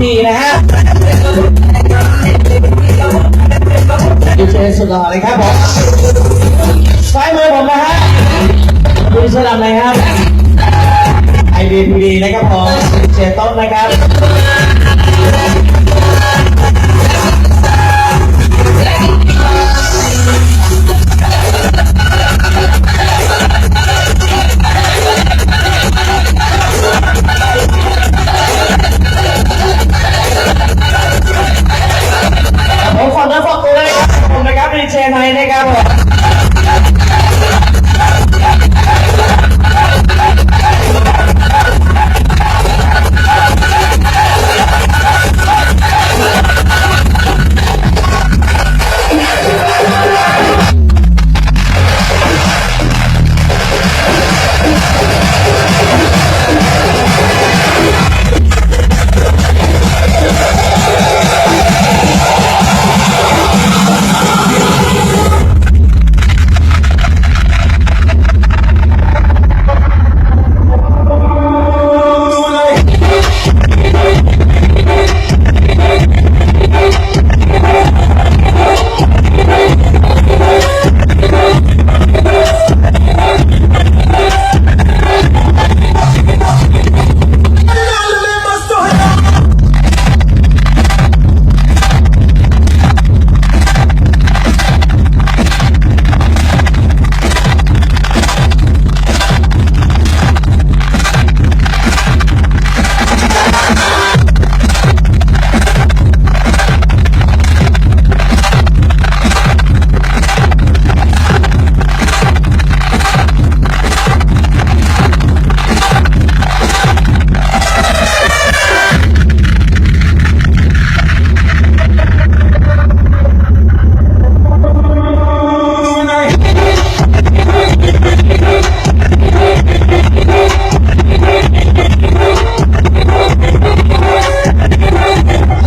มีนะฮะดีเจสุดหล่อเลยครับผมซ้ายมือผมนะฮะคุณสลับเลยครับไอดีพีดีนะครับผมดีเจต้นนะครับ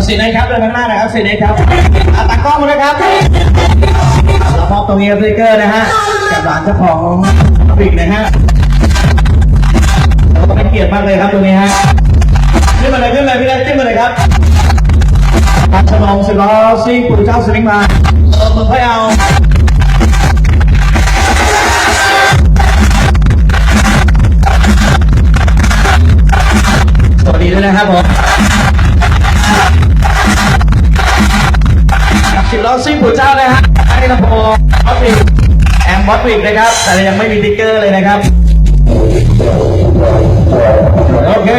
สีไหนครับเดินข้างหน้าหนะครับสีไหนครับอาตากล้องมาเลยครับเรามอบตรงนี้สติกเกอร์นะฮะกับหลานเจ้าของปิกนะฮะเราต้องให้เกียรติมากเลยครับตรงนี้ฮะขึ้นมาเลยขึ้นเลยพี่เล็กขึ้นมาเลยครับพัชนองสิล้อซิ่งปู่เจ้าสิงมาเออมึงค่อยเอา สิบล้อซิ่งผู้เจ้าเลยฮะไอ้ลำโพงบอสวิกแอมบอสวิกนะครับ แต่ยังไม่มีติ๊กเกอร์เลยนะครับ โอเค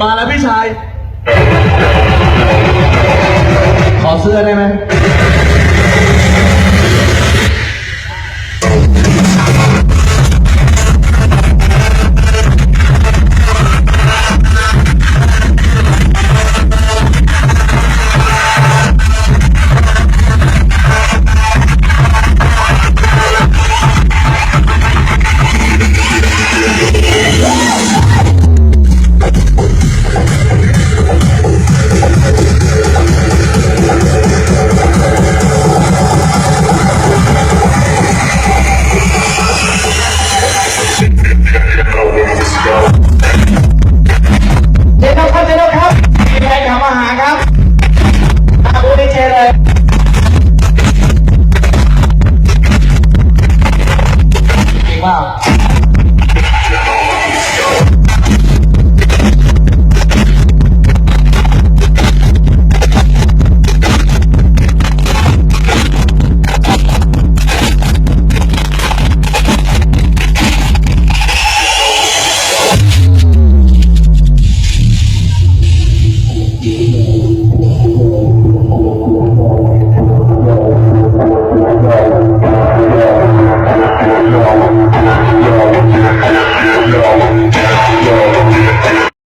มาแล้วพี่ชาย ขอเสื้อได้ไหม